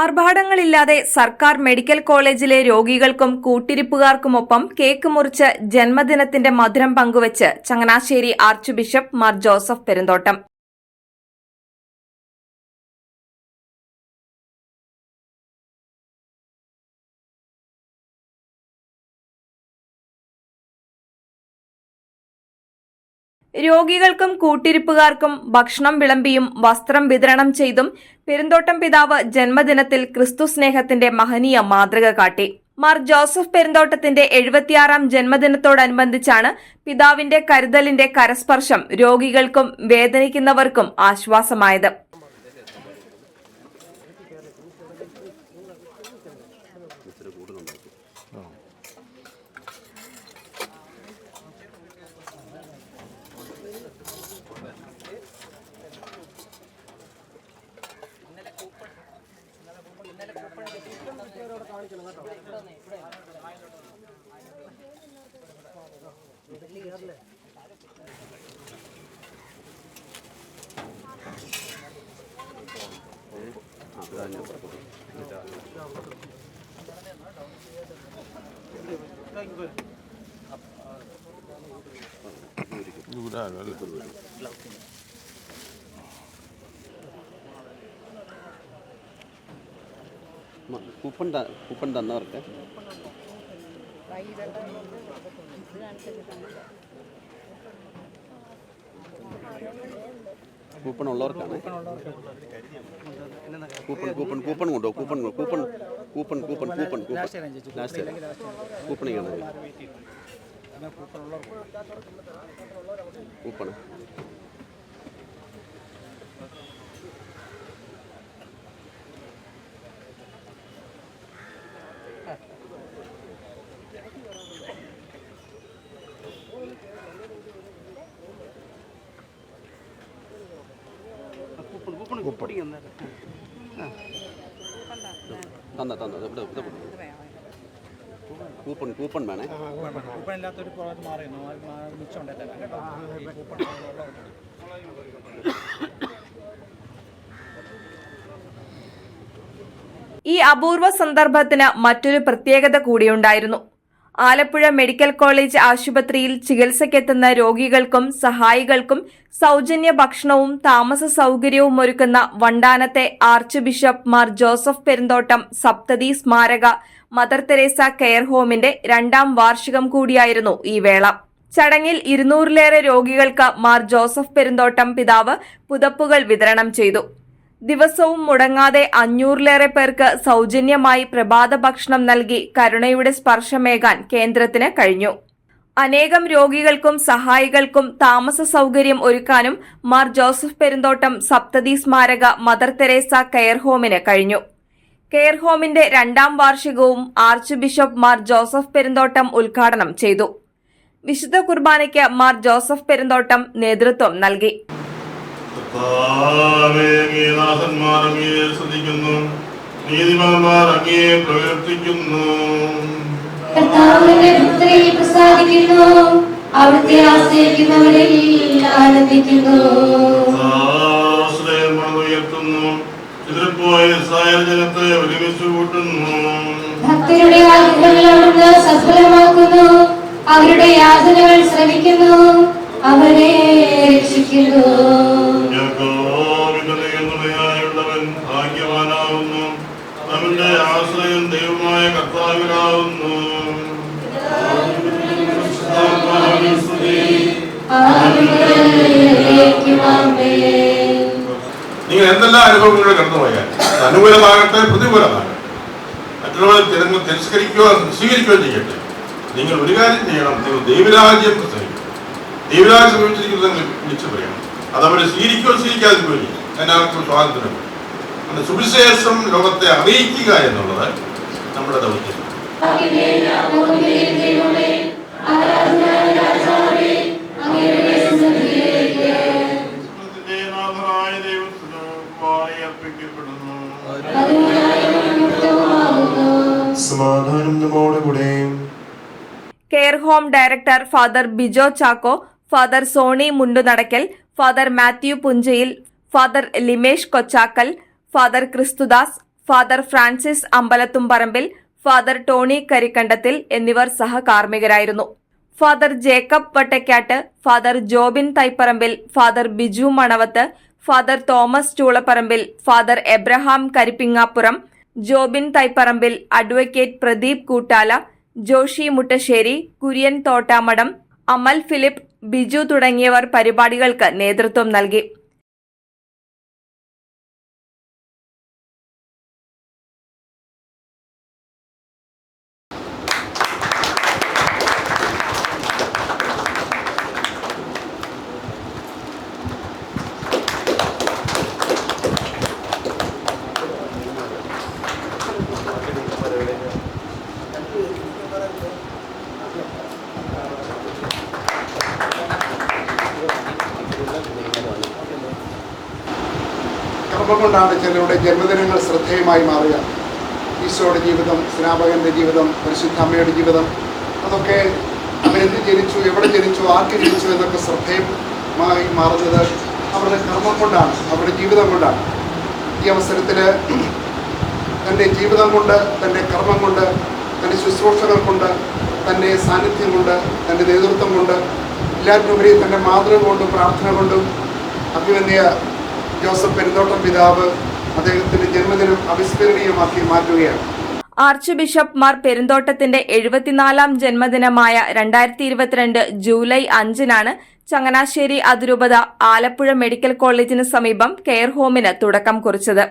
ആർഭാടങ്ങളില്ലാതെ സർക്കാർ മെഡിക്കൽ കോളേജിലെ രോഗികൾക്കും കൂട്ടിരിപ്പുകാർക്കുമൊപ്പം കേക്ക് മുറിച്ച് ജന്മദിനത്തിന്റെ മധുരം പങ്കുവച്ച് Changanassery arch bishop Mar Joseph Perumthottam. രോഗികൾക്കും കൂട്ടിരിപ്പുകാർക്കും ഭക്ഷണം വിളമ്പിയും വസ്ത്രം വിതരണം ചെയ്തും പെരുന്തോട്ടം പിതാവ് ജന്മദിനത്തിൽ ക്രിസ്തു സ്നേഹത്തിന്റെ മഹനീയ മാതൃക കാട്ടി. മാർ ജോസഫ് പെരുന്തോട്ടത്തിന്റെ എഴുപത്തിയാറാം ജന്മദിനത്തോടനുബന്ധിച്ചാണ് പിതാവിന്റെ കരുതലിന്റെ കരസ്പർശം രോഗികൾക്കും വേദനിക്കുന്നവർക്കും ആശ്വാസമായത്. കൂപ്പൺ കൂപ്പൺ തന്നവർക്ക്. കൂപ്പൺ ഉള്ളവർക്കാണ് കൂപ്പൺ കൂപ്പൺ കൂപ്പൺ കൊണ്ടോ? Coupon coupon coupon coupon coupon coupon. Coupon last കൂപ്പണിങ്ങാണ് coupon. തന്ന തന്നെ ഇവിടെ ഇവിടെ. കൂപ്പൺ കൂപ്പൺ വേണേ. കൂപ്പൺ ഇല്ലാത്തൊരു മാറി കേട്ടോ. കൂപ്പൺ ഈ അപൂർവ സന്ദർഭത്തിന് മറ്റൊരു പ്രത്യേകത കൂടിയുണ്ടായിരുന്നു. ആലപ്പുഴ മെഡിക്കൽ കോളേജ് ആശുപത്രിയിൽ ചികിത്സയ്ക്കെത്തുന്ന രോഗികൾക്കും സഹായികൾക്കും സൗജന്യ ഭക്ഷണവും താമസ സൗകര്യവും ഒരുക്കുന്ന വണ്ടാനത്തെ arch bishop Mar Joseph Perumthottam സപ്തതി സ്മാരക മദർ തെരേസ കെയർ ഹോമിന്റെ രണ്ടാം വാർഷികം കൂടിയായിരുന്നു ഈ വേള. ചടങ്ങിൽ ഇരുന്നൂറിലേറെ രോഗികൾക്ക് മാർ ജോസഫ് പെരുന്തോട്ടം പിതാവ് പുതപ്പുകൾ വിതരണം ചെയ്തു. ദിവസവും മുടങ്ങാതെ അഞ്ഞൂറിലേറെ പേർക്ക് സൗജന്യമായി പ്രഭാത ഭക്ഷണം നൽകി കരുണയുടെ സ്പർശമേകാൻ കേന്ദ്രത്തിന് കഴിഞ്ഞു. അനേകം രോഗികൾക്കും സഹായികൾക്കും താമസ സൗകര്യം ഒരുക്കാനും മാർ ജോസഫ് പെരുന്തോട്ടം സപ്തതി സ്മാരക മദർ തെരേസ കെയർ ഹോമിന് കഴിഞ്ഞു. കെയർ ഹോമിന്റെ രണ്ടാം വാർഷികവും arch bishop Mar Joseph Perumthottam ഉദ്ഘാടനം ചെയ്തു. വിശുദ്ധ കുർബാനയ്ക്ക് മാർ ജോസഫ് പെരുന്തോട്ടം നേതൃത്വം നൽകി. ദാസന്മാർ അങ്ങയെ ശ്രദ്ധിക്കുന്നു. നീതിമാന്മാർ അങ്ങയെ പ്രവർത്തിക്കുന്നു. പ്രസാദിക്കുന്നു. അവിടുത്തെ ആശ്രയിക്കുന്നവരിൽ ആനന്ദിക്കുന്നു. ആശ്രയമാണ് ഉയർത്തുന്നു. ചിതറിപ്പോയ ഇസ്രായേൽ ജനത്തെ ഒരുമിച്ച് കൂട്ടുന്നു. ഭക്തരുടെ ആഗ്രഹങ്ങൾ അവിടുന്ന് സഫലമാക്കുന്നു. അവരുടെ യാതനകൾ ശ്രമിക്കുന്നു അവരെ രക്ഷിക്കുന്നു. യാക്കോബിനുള്ളവൻ ഭാഗ്യവാനാവുന്നു. അവന്റെ ആശ്രയം ദൈവമായ കർത്താവിനാവുന്നു. നിങ്ങൾ എന്തെല്ലാം അനുഭവങ്ങളിലൂടെ കടന്നുപോയാൽ അനുകൂലമാകട്ടെ പ്രതികൂലമാകട്ടെ മറ്റുള്ളവരെ തിരഞ്ഞു തിരസ്കരിക്കുക സ്വീകരിക്കുകയോ ചെയ്യട്ടെ നിങ്ങൾ ഒരു കാര്യം ചെയ്യണം നിങ്ങൾ ദൈവരാജ്യം പ്രസംഗിക്കും ദൈവരാജ്യം സമീപിച്ചിരിക്കുന്നത് നിങ്ങൾ വിളിച്ചു പറയണം. അത് സ്വീകരിക്കുകയോ സ്വീകരിക്കാതിരിക്കുകയോ ചെയ്യും അതിനകത്ത് സ്വാതന്ത്ര്യം. അത് സുവിശേഷം ലോകത്തെ അറിയിക്കുക എന്നുള്ളത് നമ്മുടെ ദൗത്യം. Care home director father Bijo Chacko father Soni Mundunadackal father Mathew Punchayil father Limesh Kochakkal father Kristudas father Francis Ambalathumparambil father Tony Karikandathil എന്നിവർ സഹകാർമ്മികരായിരുന്നു. Father Jacob Vattakkattu father Jobin Thaiparambil father Biju Manavath father Thomas Choolaparambil father Abraham Karippingappuram Jobin Thaiparambil advocate Pradeep Koottala Joshy Muttasseri Kurian Thottamadam Amal Philip Biju തുടങ്ങിയവർ പരിപാടികൾക്ക് നേതൃത്വം നൽകി. കർമ്മം കൊണ്ടാണ് ചിലരുടെ ജന്മദിനങ്ങൾ ശ്രദ്ധേയമായി മാറുക. ഈശോയുടെ ജീവിതം സ്നാപകന്റെ ജീവിതം പരിശുദ്ധ അമ്മയുടെ ജീവിതം അതൊക്കെ അവരെന്ത് ജനിച്ചു എവിടെ ജനിച്ചു ആർക്ക് ജനിച്ചു എന്നൊക്കെ ശ്രദ്ധേയമായി മാറുന്നത് അവരുടെ കർമ്മം കൊണ്ടാണ് അവരുടെ ജീവിതം കൊണ്ടാണ്. ഈ അവസരത്തിൽ തന്റെ ജീവിതം കൊണ്ട് തന്റെ കർമ്മം കൊണ്ട് തന്റെ ശുശ്രൂഷകൾ കൊണ്ട് തന്റെ സാന്നിധ്യം കൊണ്ട് തന്റെ നേതൃത്വം കൊണ്ട് എല്ലാറ്റിനുപരി തന്റെ മാതൃക കൊണ്ടും പ്രാർത്ഥന കൊണ്ടും അഭിമന്യ ജോസഫ് പെരുന്തോട്ടം പിതാവ് അദ്ദേഹത്തിന്റെ ജന്മദിനം അവിസ്മരണീയമാക്കി മാറ്റുകയാണ്. ആർച്ച് ബിഷപ്പ് മാർ പെരുന്തോട്ടത്തിന്റെ എഴുപത്തിനാലാം ജന്മദിനമായ രണ്ടായിരത്തി ഇരുപത്തിരണ്ട് ജൂലൈ അഞ്ചിനാണ് ചങ്ങനാശ്ശേരി അതിരൂപത ആലപ്പുഴ മെഡിക്കൽ കോളേജിന് സമീപം കെയർ ഹോമിന് തുടക്കം കുറിച്ചത്.